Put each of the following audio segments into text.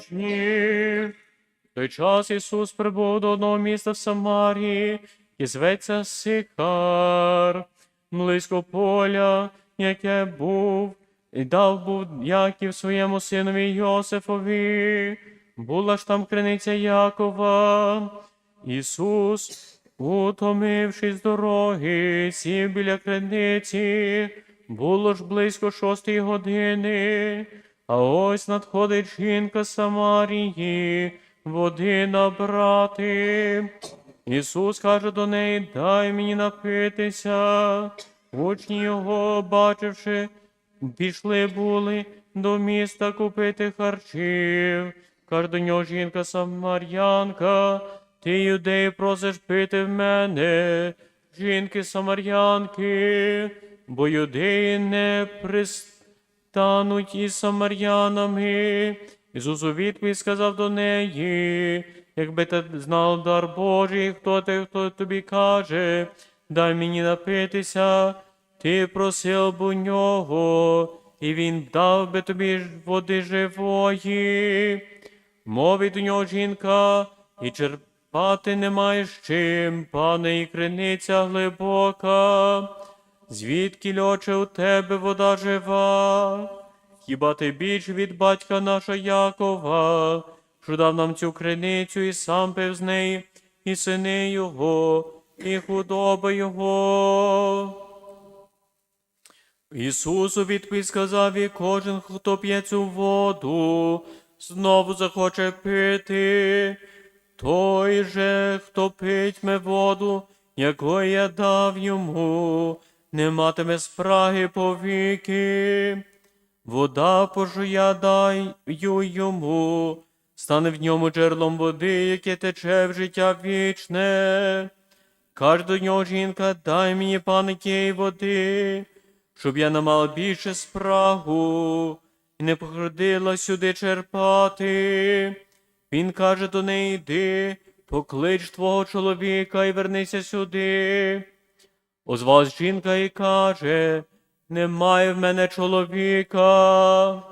побожні. В той час Ісус прибув до одного міста в Самарії, і зветься Сихар, близько поля, яке був, і дав був Яків своєму синові Йосифові. Була ж там криниця Якова. Ісус, утомившись дороги, сів біля криниці, було ж близько шостої години, а ось надходить жінка Самарії, води набрати. Ісус каже до неї, дай мені напитися. Учні його, бачивши, пішли були до міста купити харчів. Каже до нього жінка самарянка, ти юдеї просиш пити в мене, жінки самарянки, бо юдеї не пристануть із самарянами. Ісус у відповідь сказав до неї, якби ти знав дар Божий, хто ти, хто тобі каже, дай мені напитися, ти просив б у нього, і він дав би тобі води живої. Мовить до нього жінка, і черпати не маєш чим, пане, і криниця глибока. Звідки льоче у тебе вода жива? Хіба ти більш від батька нашого Якова, що дав нам цю криницю і сам пив з неї, і сини його, і худоба його. Ісус у відповідь сказав, і кожен, хто п'є цю воду, знову захоче пити. Той же, хто питьме воду, якої я дав йому, не матиме спраги повіки. Вода, що я даю йому, стане в ньому джерелом води, яке тече в життя вічне. Каже до нього жінка, дай мені, пане, тієї води, щоб я не мала більше спрагу і не походила сюди черпати. Він каже до неї, йди, поклич твого чоловіка і вернися сюди. Озвалась жінка і каже, немає в мене чоловіка.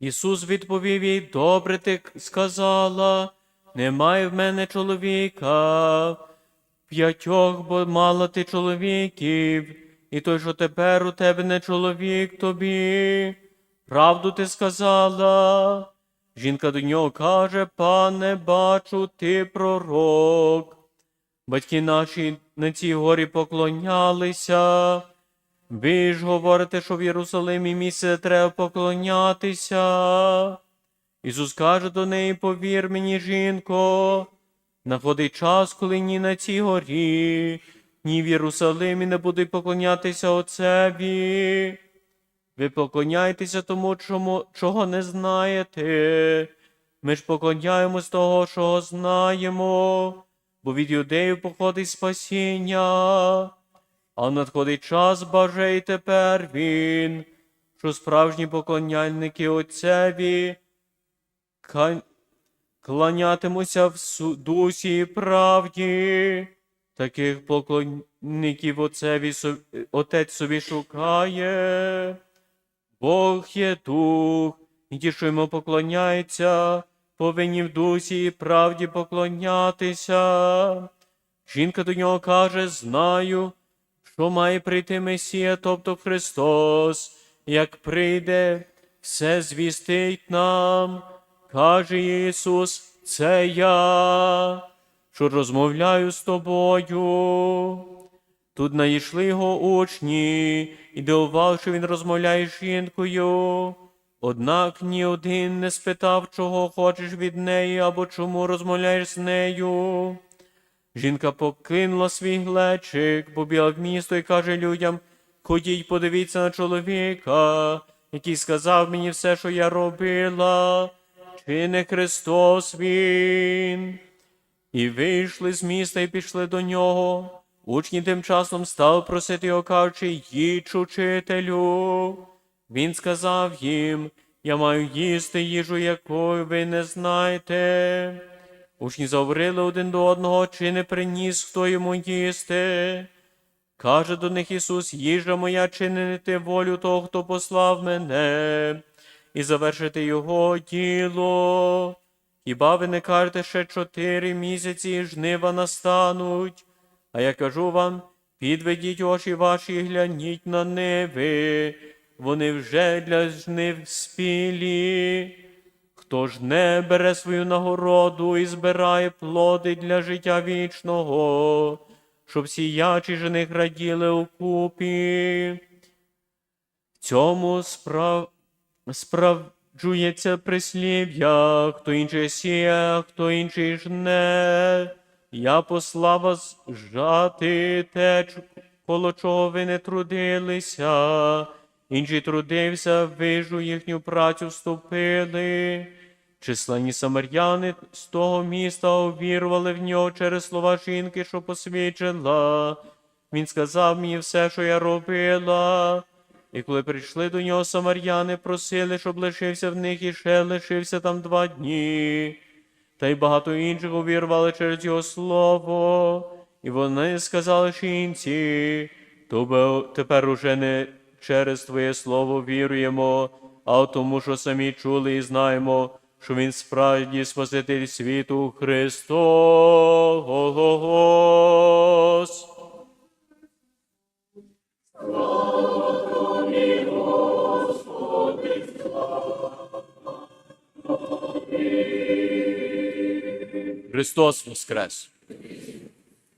Ісус відповів їй, добре ти сказала, немає в мене чоловіка. П'ятьох, бо мало ти чоловіків, і той, що тепер у тебе не чоловік тобі. Правду ти сказала. Жінка до нього каже, пане, бачу, ти пророк. Батьки наші на цій горі поклонялися. Ви ж говорите, що в Єрусалимі місце треба поклонятися. Ісус каже до неї, повір мені, жінко, находить час, коли ні на цій горі, ні в Єрусалимі не будуть поклонятися Отцеві. Ви поклоняєтеся тому, чому, чого не знаєте. Ми ж поклоняємось того, що знаємо, бо від юдеїв походить спасіння. А надходить час бажає тепер він, що справжні поклоняльники Отцеві кланятимуться в дусі і правді. Таких поклонників Отцеві Отець собі шукає. Бог є дух, і ті, що йому поклоняються, повинні в дусі і правді поклонятися. Жінка до нього каже: Знаю, що має прийти Месія, тобто Христос, як прийде, все звістить нам, каже Ісус, це я, що розмовляю з тобою. Тут наїшли його учні, і дивував, що він розмовляє з жінкою. Однак ні один не спитав, чого хочеш від неї або чому розмовляєш з нею. Жінка покинула свій глечик, побігла в місто і каже людям: Ходіть, подивіться на чоловіка, який сказав мені все, що я робила, чи не Христос він. І вийшли з міста і пішли до нього. Учні тим часом стали просити його, кажучи, їдь, учителю. Він сказав їм, я маю їсти їжу, якої ви не знаєте. Учні заговорили один до одного, чи не приніс хто йому їсти. Каже до них Ісус, їжа моя чинити волю того, хто послав мене, і завершити його діло. Хіба ви не кажете, ще чотири місяці жнива настануть? А я кажу вам, підведіть очі ваші і гляніть на ниви, вони вже для жнив спілі. Хто ж не бере свою нагороду і збирає плоди для життя вічного, щоб сіячі жених раділи у купі. В цьому справ... справджується прислів'я, хто інший сіє, хто інший жне. Я послав вас жати те, коло чого ви не трудилися. Інший трудився, вижу їхню працю вступили. Численні самаряни з того міста увірували в нього через слова жінки, що посвідчила. Він сказав мені все, що я робила. І коли прийшли до нього самаряни, просили, щоб лишився в них і ще лишився там два дні. Та й багато інших увірвали через його слово. І вони сказали жінці, тобі тепер уже не через твоє слово віруємо, а тому, що самі чули і знаємо, що він справді Спаситель світу Христос. Христос Воскрес!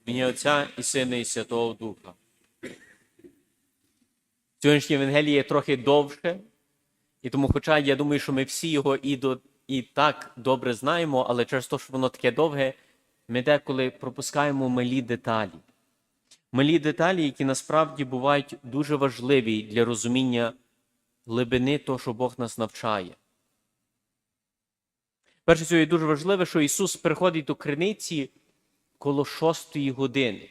Ім'я Отця і Сина, і Святого Духа. Сьогоднішнє Євангеліє трохи довше, і тому, хоча я думаю, що ми всі його і, до, і так добре знаємо, але через те, що воно таке довге, ми деколи пропускаємо малі деталі. Малі деталі, які насправді бувають дуже важливі для розуміння глибини того, що Бог нас навчає. Перше всього, є дуже важливе, що Ісус приходить до криниці коло шостої години.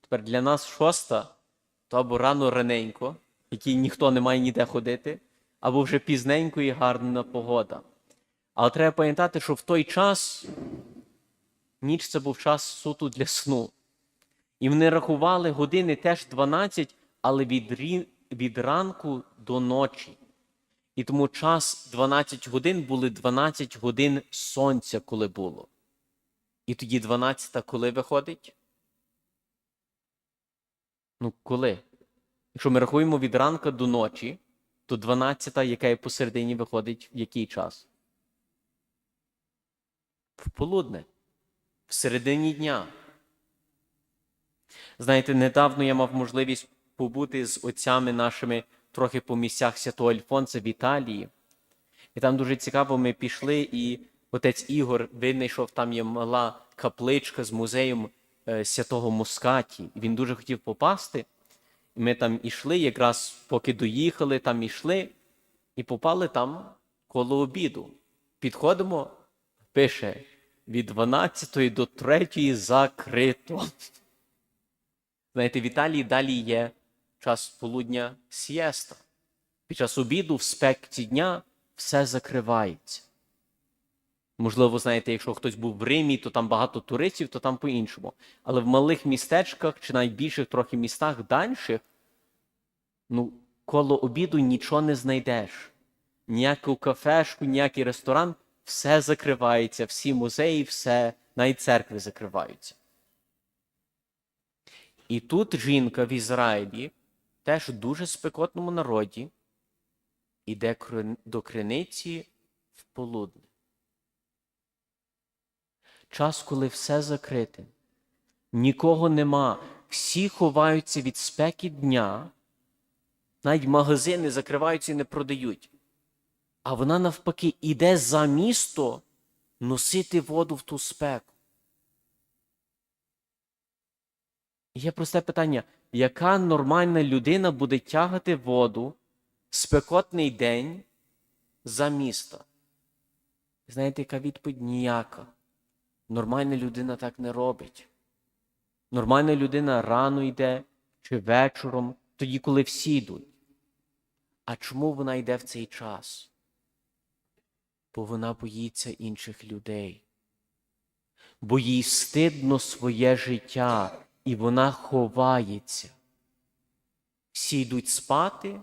Тепер для нас шоста то або рано раненько, який ніхто не має ніде ходити, або вже пізненько і гарна погода. Але треба пам'ятати, що в той час ніч це був час суто для сну. І вони рахували години теж 12, але від, рі- від ранку до ночі. І тому час 12 годин були 12 годин сонця, коли було. І тоді 12 коли виходить? Ну, коли? Якщо ми рахуємо від ранка до ночі, то 12-та, яка є посередині, виходить в який час? В полудне, в середині дня. Знаєте, недавно я мав можливість побути з отцями нашими трохи по місцях Святого Альфонса в Італії. І там дуже цікаво ми пішли, і отець Ігор винайшов, там є мала капличка з музеєм святого Мускаті. Він дуже хотів попасти. Ми там ішли, якраз поки доїхали, там ішли, і попали там коло обіду. Підходимо, пише від 12 до 3 закрито. Знаєте, в Італії далі є час полудня сієста. Під час обіду в спекті дня все закривається. Можливо, знаєте, якщо хтось був в Римі, то там багато туристів, то там по-іншому. Але в малих містечках чи навіть більших трохи містах дальших, ну, коло обіду нічого не знайдеш. Ніяку кафешку, ніякий ресторан, все закривається, всі музеї, все, навіть церкви закриваються. І тут жінка в Ізраїлі, теж в дуже спекотному народі, іде до криниці в полудне. Час, коли все закрите, нікого нема, всі ховаються від спеки дня, навіть магазини закриваються і не продають. А вона навпаки іде за місто носити воду в ту спеку. Є просте питання: яка нормальна людина буде тягати воду спекотний день за місто? Знаєте, яка відповідь? Ніяка. Нормальна людина так не робить. Нормальна людина рано йде чи вечором, тоді, коли всі йдуть. А чому вона йде в цей час? Бо вона боїться інших людей. Бо їй стидно своє життя, і вона ховається. Всі йдуть спати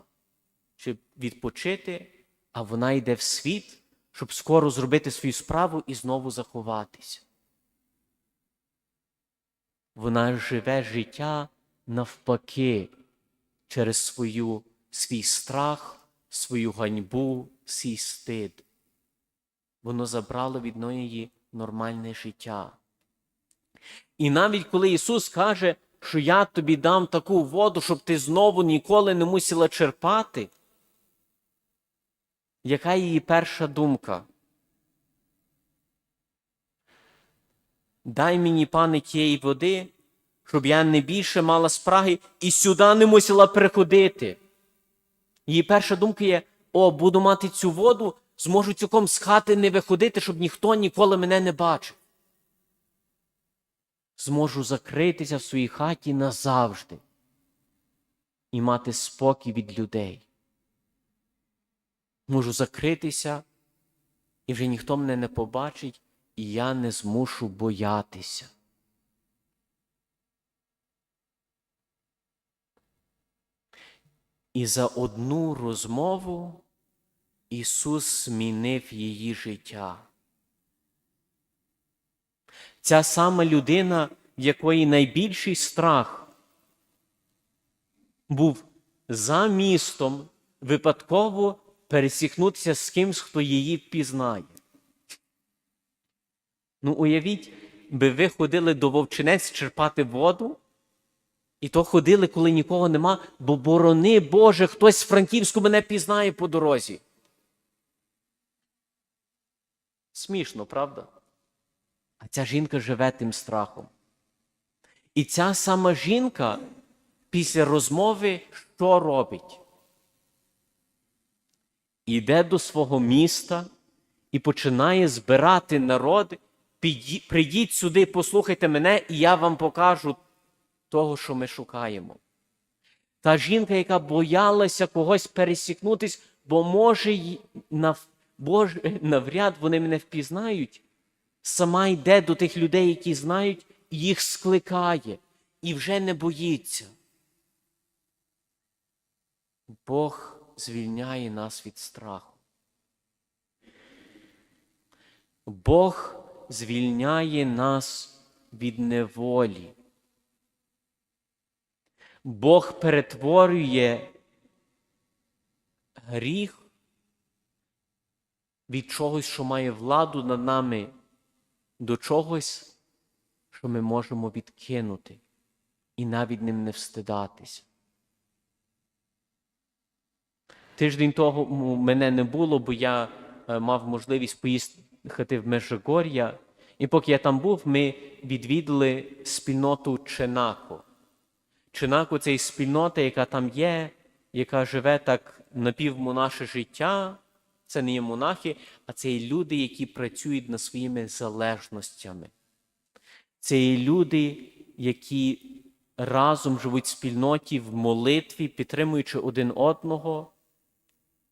чи відпочити, а вона йде в світ, щоб скоро зробити свою справу і знову заховатися. Вона живе життя навпаки через свою, свій страх, свою ганьбу, свій стид. Воно забрало від неї нормальне життя. І навіть коли Ісус каже, що я тобі дам таку воду, щоб ти знову ніколи не мусила черпати, яка її перша думка? Дай мені, пане, тієї води, щоб я не більше мала спраги і сюди не мусила приходити. Її перша думка є: о, буду мати цю воду, зможу цілком з хати не виходити, щоб ніхто ніколи мене не бачив. Зможу закритися в своїй хаті назавжди і мати спокій від людей. Можу закритися, і вже ніхто мене не побачить, і я не змушу боятися. І за одну розмову Ісус змінив її життя. Ця сама людина, в якої найбільший страх був за містом випадково пересікнутися з кимсь, хто її впізнає. Ну, уявіть, би ви ходили до вовчинець черпати воду, і то ходили, коли нікого нема, бо борони Боже, хтось з Франківську мене пізнає по дорозі. Смішно, правда? А ця жінка живе тим страхом. І ця сама жінка після розмови що робить? Іде до свого міста і починає збирати народ. Прийдіть сюди, послухайте мене, і я вам покажу того, що ми шукаємо. Та жінка, яка боялася когось пересікнутись, бо може нав- Боже, навряд вони мене впізнають, сама йде до тих людей, які знають, і їх скликає, і вже не боїться. Бог звільняє нас від страху. Бог звільняє нас від неволі. Бог перетворює гріх від чогось, що має владу над нами, до чогось, що ми можемо відкинути і навіть ним не встидатися. Тиждень того мене не було, бо я е, мав можливість поїхати в Межигор'я. І поки я там був, ми відвідали спільноту Ченако. Ченако це і спільнота, яка там є, яка живе так напівмонаше життя. Це не є монахи, а це є люди, які працюють над своїми залежностями. Це є люди, які разом живуть в спільноті в молитві, підтримуючи один одного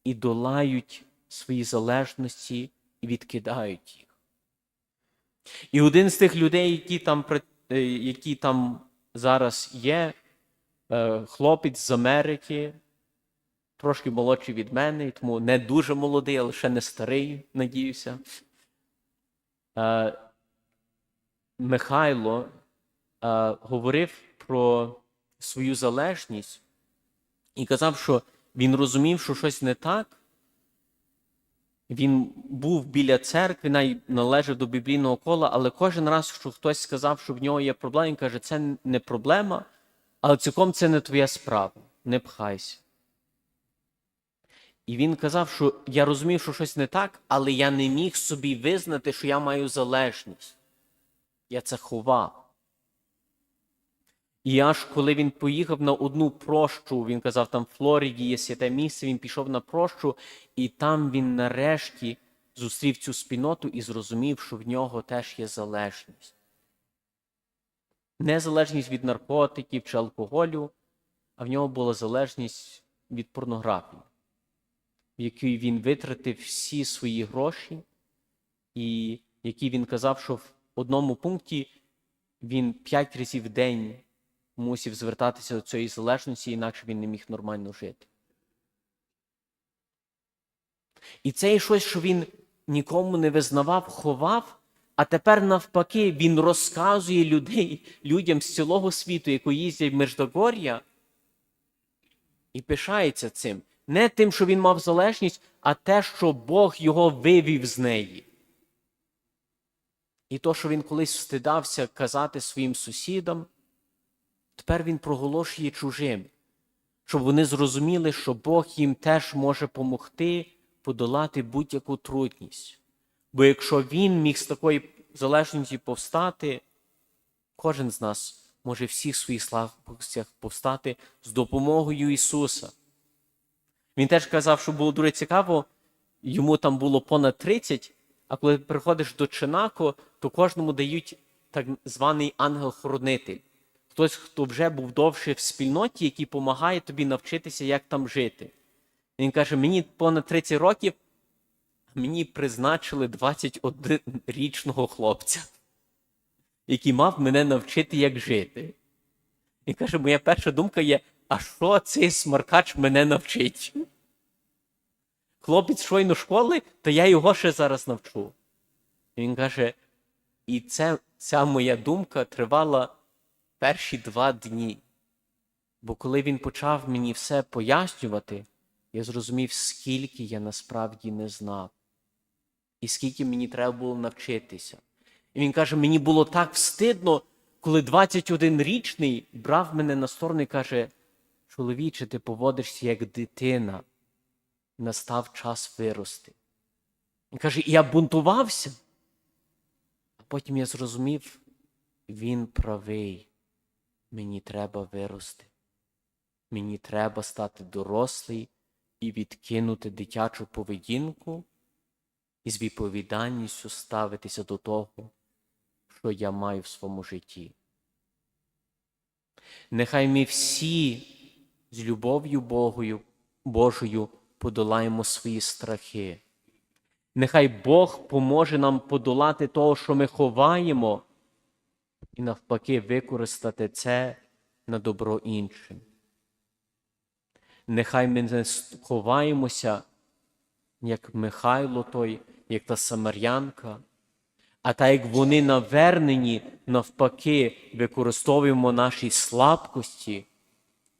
і долають свої залежності і відкидають їх. І один з тих людей, які там, е, які там зараз є, е, хлопець з Америки, трошки молодший від мене, тому не дуже молодий, але ще не старий, надіюся. Е, Михайло говорив про свою залежність і казав, що він розумів, що щось не так. Він був біля церкви, навіть належав до біблійного кола, але кожен раз, що хтось сказав, що в нього є проблема, він каже, це не проблема, але цілком це не твоя справа, не пхайся. І він казав, що я розумів, що щось не так, але я не міг собі визнати, що я маю залежність. Я це ховав. І аж коли він поїхав на одну прощу, він казав, там в Флориді є святе місце, він пішов на прощу, і там він нарешті зустрів цю спільноту і зрозумів, що в нього теж є залежність. Не залежність від наркотиків чи алкоголю, а в нього була залежність від порнографії, в якій він витратив всі свої гроші, і який він казав, що в одному пункті він п'ять разів в день мусив звертатися до цієї залежності, інакше він не міг нормально жити. І це є щось, що він нікому не визнавав, ховав, а тепер навпаки він розказує людей, людям з цілого світу, які їздять в Междогор'я, і пишається цим. Не тим, що він мав залежність, а те, що Бог його вивів з неї. І то, що він колись встидався казати своїм сусідам, тепер він проголошує чужим, щоб вони зрозуміли, що Бог їм теж може допомогти подолати будь-яку трудність. Бо якщо він міг з такої залежності повстати, кожен з нас може всіх своїх слабкостях повстати з допомогою Ісуса. Він теж казав, що було дуже цікаво, йому там було понад 30, а коли приходиш до Чинако, то кожному дають так званий ангел-хоронитель. Хтось, хто вже був довше в спільноті, який допомагає тобі навчитися, як там жити. Він каже: мені понад 30 років, мені призначили 21-річного хлопця, який мав мене навчити, як жити. Він каже, моя перша думка є: а що цей смаркач мене навчить? Хлопець щойно школи, то я його ще зараз навчу. Він каже: і це, ця моя думка тривала перші два дні. Бо коли він почав мені все пояснювати, я зрозумів, скільки я насправді не знав, і скільки мені треба було навчитися. І він каже: мені було так встидно, коли 21-річний брав мене на сторону і каже: чоловіче, ти поводишся як дитина, настав час вирости. Він каже, я бунтувався. А потім я зрозумів, він правий. Мені треба вирости. Мені треба стати дорослий і відкинути дитячу поведінку і з відповідальністю ставитися до того, що я маю в своєму житті. Нехай ми всі з любов'ю Богою, Божою подолаємо свої страхи. Нехай Бог поможе нам подолати того, що ми ховаємо, і навпаки використати це на добро іншим. Нехай ми не ховаємося, як Михайло той, як та Самарянка, а так як вони навернені, навпаки, використовуємо наші слабкості,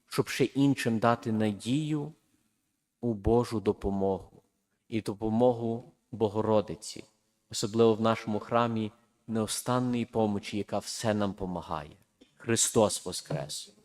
щоб ще іншим дати надію у Божу допомогу і допомогу Богородиці, особливо в нашому храмі неостанної помочі, яка все нам помагає. Христос Воскрес!